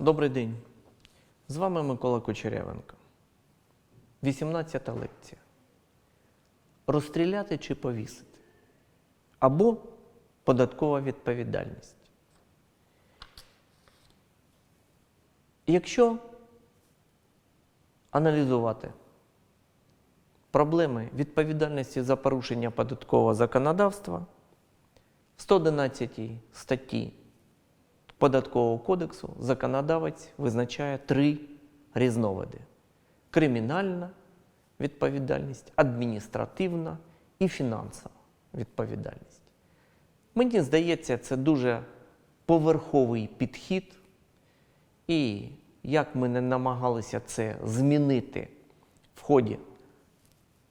Добрий день. З вами Микола Кучерявенко. 18 лекція. Розстріляти чи повісити? Або податкова відповідальність. Якщо аналізувати проблеми відповідальності за порушення податкового законодавства, в 111 статті Податкового кодексу законодавець визначає три різновиди: кримінальна відповідальність, адміністративна і фінансова відповідальність. Мені здається, це дуже поверховий підхід, і як ми не намагалися це змінити в ході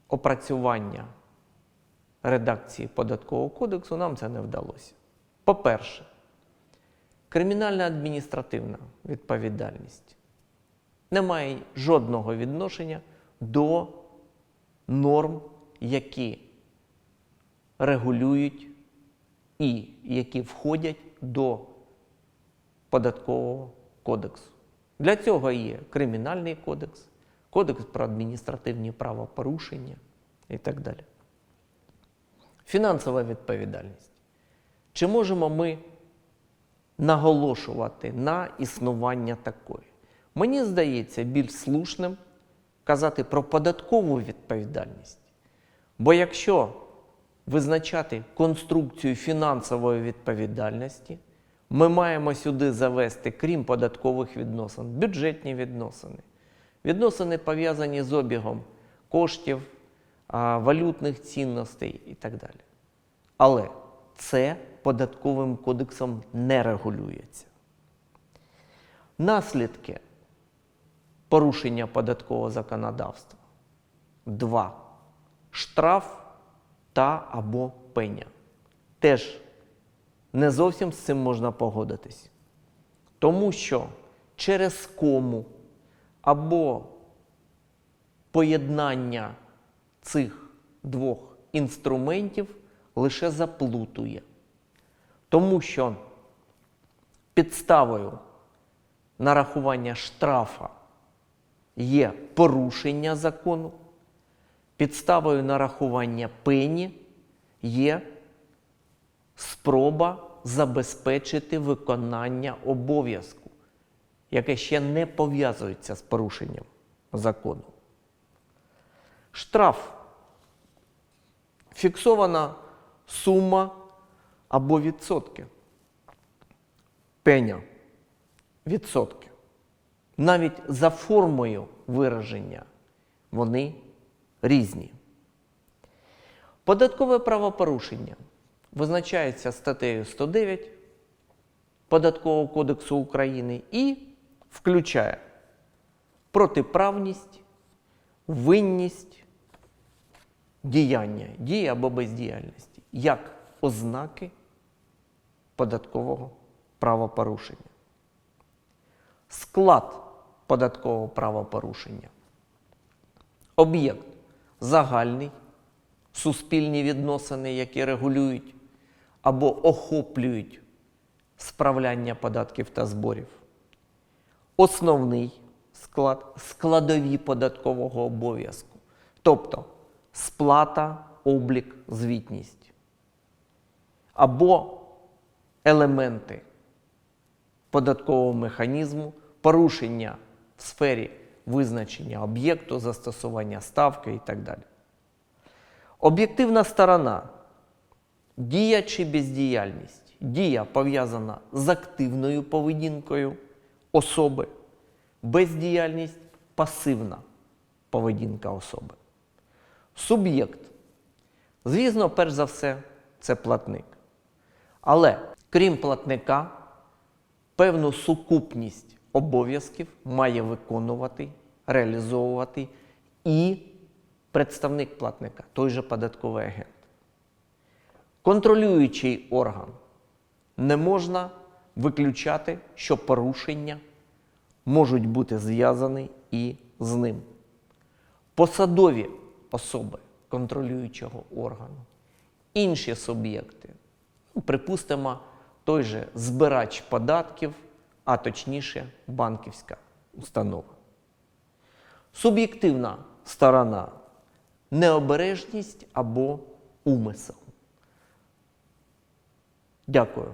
опрацювання редакції податкового кодексу, нам це не вдалося. По-перше, Кримінальна адміністративна відповідальність не має жодного відношення до норм, які регулюють і які входять до податкового кодексу. Для цього є Кримінальний кодекс, Кодекс про адміністративні правопорушення і так далі. Фінансова відповідальність. Чи можемо ми наголошувати на існування такої. Мені здається більш слушним казати про податкову відповідальність. Бо якщо визначати конструкцію фінансової відповідальності, ми маємо сюди завести, крім податкових відносин, бюджетні відносини, відносини пов'язані з обігом коштів, валютних цінностей і так далі. Але це податковим кодексом не регулюється. Наслідки порушення податкового законодавства. Два. Штраф та або пеня. Теж не зовсім з цим можна погодитись. Тому що через кому або поєднання цих двох інструментів лише заплутує. Тому що підставою нарахування штрафа є порушення закону, підставою нарахування пені є спроба забезпечити виконання обов'язку, яке ще не пов'язується з порушенням закону. Штраф фіксована сума або відсотки. Пеня відсотки. Навіть за формою вираження вони різні. Податкове правопорушення визначається статтею 109 Податкового кодексу України і включає протиправність, винність, діяння, дії або бездіяльності як ознаки податкового правопорушення. Склад податкового правопорушення. Об'єкт загальний, суспільні відносини, які регулюють або охоплюють справляння податків та зборів. Основний склад складові податкового обов'язку, тобто сплата, облік, звітність. Або елементи податкового механізму, порушення в сфері визначення об'єкту, застосування ставки і так далі. Об'єктивна сторона дія чи бездіяльність. Дія пов'язана з активною поведінкою особи, бездіяльність пасивна поведінка особи. Суб'єкт. Звісно, перш за все, це платник. Але крім платника, певну сукупність обов'язків має виконувати, реалізовувати і представник платника, той же податковий агент. Контролюючий орган не можна виключати, що порушення можуть бути зв'язані і з ним. Посадові особи контролюючого органу, інші суб'єкти, ну, припустимо, той же збирач податків а точніше банківська установа. Суб'єктивна сторона необережність або умисел. Дякую